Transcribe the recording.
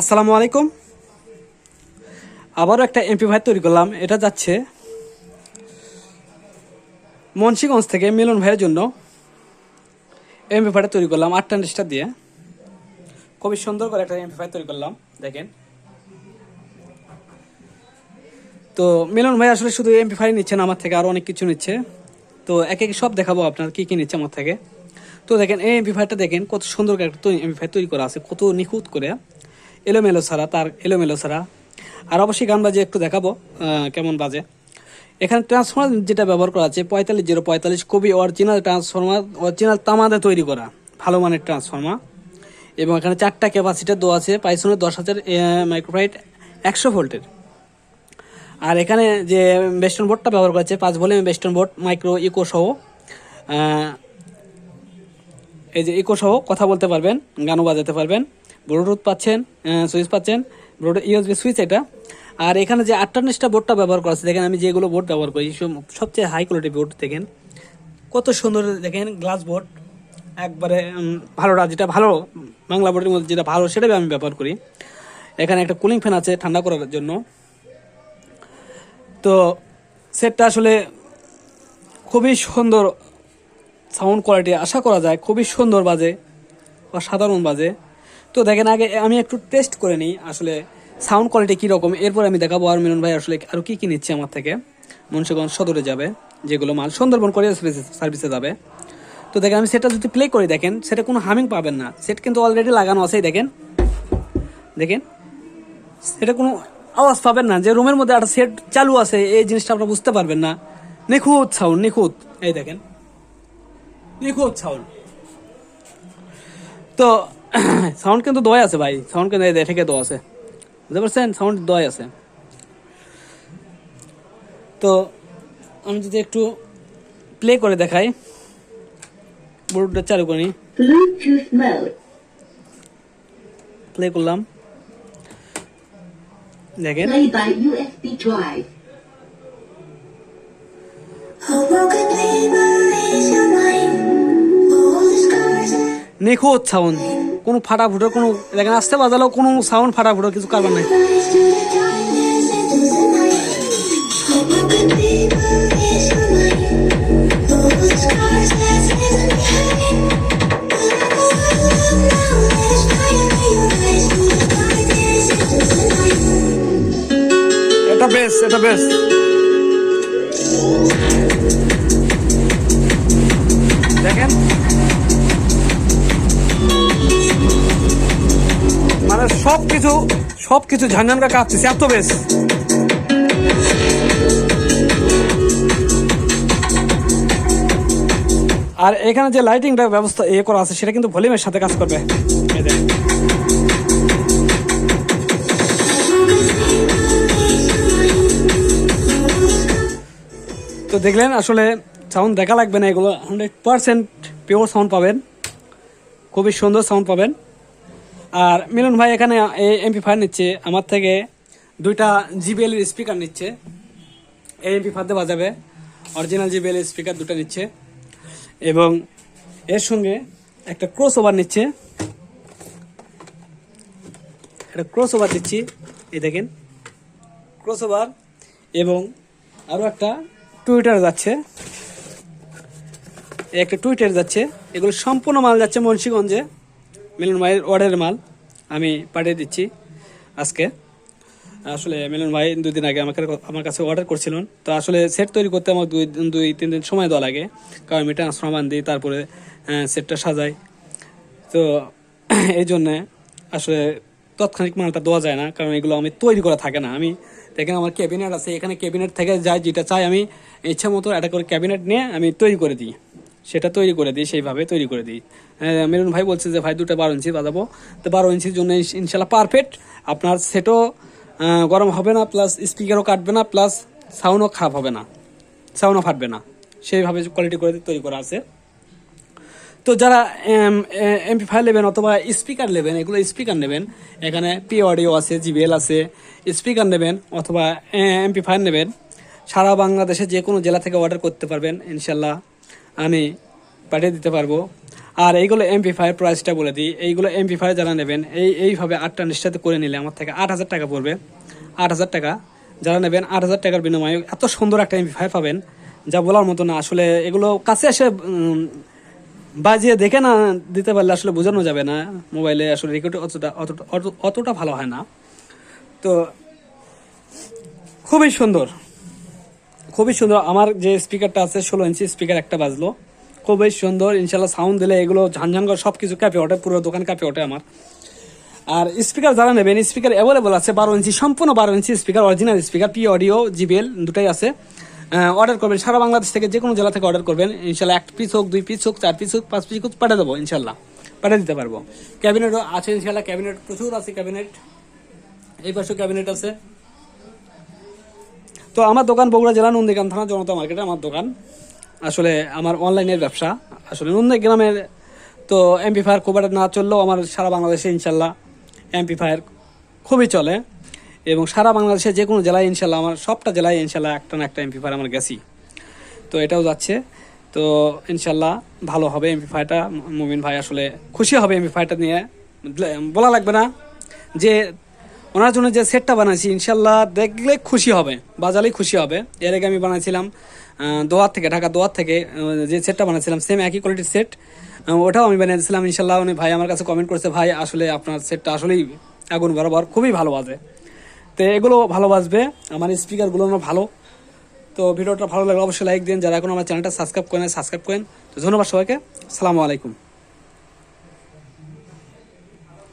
আসসালামু আলাইকুম। আবারও একটা এমপি ভাই তৈরি করলাম। এটা যাচ্ছে মুন্সিগঞ্জ থেকে মিলন ভাইয়ের জন্য এমপি ভাইটা তৈরি করলাম, আটটা স্টার দিয়ে। খুবই সুন্দর করে একটা এমপি ভাই তৈরি করলাম, দেখেন। তো মিলন ভাই আসলে শুধু এমপি ফাই নিচ্ছেন আমার থেকে আরও অনেক কিছু নিচ্ছে। তো এক এক সব দেখাবো আপনার কি কি নিচ্ছে আমার থেকে। তো দেখেন, এই এমপি ফাইটা দেখেন, কত সুন্দর করে একটা এমপি ফাই তৈরি করা আছে, কত নিখুঁত করে। এলোমেলো ছাড়া তার এলোমেলো ছাড়া আর অবশ্যই গান বাজে একটু দেখাবো কেমন বাজে। এখানে ট্রান্সফর্মার যেটা ব্যবহার করা আছে, পঁয়তাল্লিশ জিরো পঁয়তাল্লিশ, খুবই অরিজিনাল ট্রান্সফর্মার অরিজিনাল তামাদে তৈরি করা, ভালো মানের ট্রান্সফর্মার এবং এখানে চারটা ক্যাপাসিটার দেওয়া আছে, পাইসনের দশ হাজার মাইক্রোফাইট একশো ভোল্টের। আর এখানে যে বেস্টন বোর্ডটা ব্যবহার করা পাঁচ ভলিউম বেস্টন বোর্ড মাইক্রো ইকো সহ এই যে ইকো সহ কথা বলতে পারবেন, গানও বাজাতে পারবেন। ব্লুটুথ পাচ্ছেন সুইচ পাচ্ছেন, ব্লুটুথ ইউএসবি সুইচ এটা। আর এখানে যে আটটান্নিশটা বোর্ডটা ব্যবহার করা আছে, দেখেন আমি যেগুলো বোর্ড ব্যবহার করি, সব- সবচেয়ে হাই কোয়ালিটি বোর্ড দেখেন। কত সুন্দর দেখেন গ্লাস বোর্ড একবারে ভালোটা যেটা ভালো, বাংলা বোর্ডের মধ্যে যেটা ভালো, সেটাই আমি ব্যবহার করি। এখানে একটা কুলিং ফ্যান আছে ঠান্ডা করার জন্য। তো সেটটা আসলে খুবই সুন্দর সাউন্ড কোয়ালিটি আশা করা যায়, খুবই সুন্দর বাজে, অসাধারণ বাজে। তো দেখেন আগে আমি একটু টেস্ট করে নিই আসলে সাউন্ড কোয়ালিটি কীরকম। এরপর আমি দেখাবো আর মিলন ভাই আসলে আরও কী কী নিচ্ছে আমার থেকে। মুন্সিগঞ্জ সদরে যাবে, যেগুলো মাল সুন্দরবন কোরিয়ার সার্ভিসে যাবে। তো দেখেন আমি সেটা যদি প্লে করে দেখেন, সেটা কোনো হামিং পাবেন না। সেট কিন্তু অলরেডি লাগানো আছেই দেখেন। দেখেন, সেটা কোনো আওয়াজ পাবেন না। যে রুমের মধ্যে একটা সেট চালু আছে, এই জিনিসটা আপনারা বুঝতে পারবেন না। নিখুঁত সাউন্ড নিখুঁত। এই দেখেন, নিখুঁত সাউন্ড তো সাউন্ড কিন্তু দয় আছে ভাই। সাউন্ড কিন্তু এই থেকে দো আছে। বুঝতে পারছেন? সাউন্ড দয় আছে। তো আমি যদি একটু প্লে করে দেখাই। ব্লুটুথটা চালু করি। প্লে করলাম। দেখেন. নিখুঁত সাউন্ড কোনো ফাটা ফুটো, কোনো দেখেন আসতে বাজালেও কোনো সাউন্ড ফাটা ফুটো, কিছু কারবার নাই। এটা বেশ এটা বেশ সব কিছু সব কিছু ঝানঝানকা এত বেশ। আর এখানে যে লাইটিংটা ব্যবস্থা, এ করা আছে, সেটা কিন্তু ভলিউমের সাথে কাজ করবে। তো দেখলেন, আসলে সাউন্ড দেখা লাগবে না, এগুলো হান্ড্রেড পারসেন্ট পিওর সাউন্ড পাবেন। খুবই সুন্দর সাউন্ড পাবেন। আর মিলন ভাই এখানে এমপি ফাইভ নিচ্ছে, আমার থেকে দুইটা জিবিএল এর স্পিকার নিচ্ছে। এই এমপি ফাইভে বাজাবে অরিজিনাল জিবিএল স্পিকার দুটো নিচ্ছে। এবং এর সঙ্গে একটা ক্রস ওভার নিচ্ছে। একটা ক্রস ওভার দিচ্ছি, এই দেখেন। ক্রস ওভার এবং আরও একটা টুইটার যাচ্ছে। একটা টুইটার যাচ্ছে, এগুলো সম্পূর্ণ মাল যাচ্ছে মুন্সিগঞ্জে। মিলন ভাইয়ের অর্ডারের মাল আমি পাঠিয়ে দিচ্ছি আজকে। আসলে মিলন ভাই দুই দিন আগে আমাকে আমার কাছে অর্ডার করছিলেন। তো আসলে সেট তৈরি করতে আমার দুই দুই, তিন দিন সময় দেওয়া লাগে। কারণ আমি ট্রান্সফরমার দিই তারপরে সেটটা সাজাই। তো এই জন্যে আসলে তৎক্ষণিক মালটা দেওয়া যায় না, কারণ এগুলো আমি তৈরি করা থাকে না। আমি দেখেন আমার ক্যাবিনেট আছে, এখানে ক্যাবিনেট থেকে যাই যেটা চাই আমি, ইচ্ছা মতো একটা করে ক্যাবিনেট নিয়ে আমি তৈরি করে দিই। সেটা তৈরি করে দিই সেইভাবে তৈরি করে দিই। হ্যাঁ, মিলন ভাই বলছে যে ভাই দুটো বারো ইঞ্চি বাজাবো। তো বারো ইঞ্চির জন্য ইনশ- ইনশাল্লাহ পারফেক্ট আপনার সেটও গরম হবে না প্লাস স্পিকারও কাটবে না প্লাস সাউন্ডও খারাপ হবে না। সাউন্ডও ফাটবে না। সেইভাবে কোয়ালিটি করে তৈরি করা আছে। তো যারা এমপি ফাইভ নেবেন অথবা স্পিকার নেবেন এগুলো স্পিকার নেবেন। এখানে পি অডিও আছে জিবিএল আছে স্পিকার নেবেন অথবা এমপি ফাইভ নেবেন। সারা বাংলাদেশে যে কোনো জেলা থেকে অর্ডার করতে পারবেন ইনশাল্লাহ। আমি পাঠিয়ে দিতে পারব। আর এইগুলো এমপি ফাইভ প্রাইসটা বলে দিই। এইগুলো এমপি ফাইভ যারা নেবেন, এই, এইভাবে আটটা নিশ্চিত করে নিলে আমার থেকে আট হাজার টাকা পড়বে। আট হাজার টাকা। যারা নেবেন, আট হাজার টাকার বিনিময়ে এত সুন্দর একটা এমপি ফাইভ পাবেন, যা বলার মতো না। আসলে এগুলো কাছে এসে বাজিয়ে দেখে না, দিতে পারলে আসলে বোঝানো যাবে না। মোবাইলে আসলে রেকর্ড অতটা অতটা অত- অতটা ভালো হয় না। তো, খুবই সুন্দর। খুবই সুন্দর। আমার যে স্পিকারটা আছে, ষোলো ইঞ্চি স্পিকার একটা বাজলো। খুবই সুন্দর, ইনশাল্লাহ সাউন্ড দিলে এগুলো ঝানঝান করে সব কিছু কাঁপে ওঠে, পুরো দোকান কাঁপে ওঠে আমার। আর স্পিকার যারা নেবেন স্পিকার অ্যাভেলেবল আছে বারো ইঞ্চি সম্পূর্ণ বারো inch speaker original speaker P audio JBL দুটাই আছে। অর্ডার করবেন, সারা বাংলাদেশ থেকে যে কোনো জেলা থেকে অর্ডার করবেন, ইনশাল্লাহ এক পিস হোক, দুই পিস হোক, চার পিস হোক, পাঁচ পিস হোক, পাঠিয়ে দেবো, ইনশাল্লাহ। পাঠিয়ে দিতে পারব। ক্যাবিনেটও আছে, ইনশাল্লাহ ক্যাবিনেট প্রচুর আছে ক্যাবিনেট এই পাশে ক্যাবিনেট আছে। তো আমার দোকান বগুড়া জেলা নন্দীগ্রাম থানা জনতা মার্কেটে আমার দোকান। আসলে আমার অনলাইনের ব্যবসা। আসলে নন্দীগ্রামের তো এমপি ফায়ার খুব একটা না চললেও আমার সারা বাংলাদেশে ইনশাল্লাহ এমপি ফায়ার খুবই চলে। এবং সারা বাংলাদেশে যে কোনো জেলায় ইনশাল্লাহ আমার সবটা জেলায় ইনশাল্লাহ একটা না একটা এমপি ফায়ার আমার গেছি। তো এটাও যাচ্ছে। তো ইনশাল্লাহ ভালো হবে এমপি ফায়ারটা মুমিন ভাই আসলে খুশি হবে এমপি ফায়ারটা নিয়ে। বলা লাগবে না যে ওনার জন্য যে সেটটা বানাইছি, ইনশাল্লাহ দেখলে খুশি হবে, বাজালেই খুশি হবে। এর আগে আমি বানাইছিলাম দোয়ার থেকে, ঢাকা দোয়ার থেকে যে সেটটা বানাইছিলাম সেম একই কোয়ালিটির সেট ওটাও আমি বানিয়ে বানিয়েছিলাম, ইনশাল্লাহ উনি ভাই আমার কাছে কমেন্ট করেছে, ভাই, আসলে আপনার সেটটা আসলেই আগুন বরাবর, খুবই ভালো বাজে। তো এগুলো ভালো বাজবে, আমার স্পিকারগুলো ভালো। তো ভিডিওটা ভালো লাগলে অবশ্যই লাইক দিন, যারা এখন আমার চ্যানেলটা সাবস্ক্রাইব করেন সাবস্ক্রাইব করেন। তো ধন্যবাদ সবাইকে সালামু আলাইকুম।